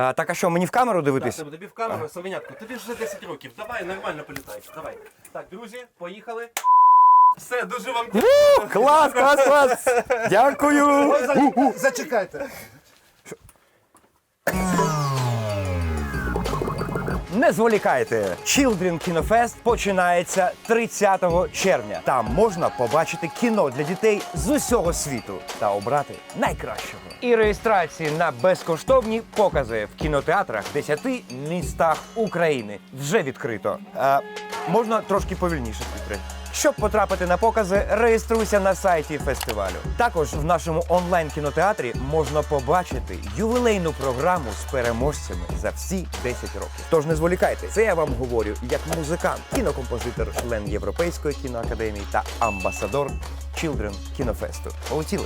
А, так а що, мені в камеру дивитись? Так, тобі в камеру, совенятку, тобі ж вже 10 років. Давай, нормально політай. Давай. Так, друзі, поїхали. Все, дуже вам дякую. Клас, клас, клас! Дякую! Зачекайте. Не зволікайте! Children Kino починається 30 червня. Там можна побачити кіно для дітей з усього світу та обрати найкращого. І реєстрації на безкоштовні покази в кінотеатрах в 10 містах України вже відкрито. Можна трошки повільніше світри. Щоб потрапити на покази, реєструйся на сайті фестивалю. Також в нашому онлайн-кінотеатрі можна побачити ювілейну програму з переможцями за всі 10 років. Тож не зволікайте, це я вам говорю як музикант, кінокомпозитор, член Європейської кіноакадемії та амбасадор Children Кінофесту. Полетіли!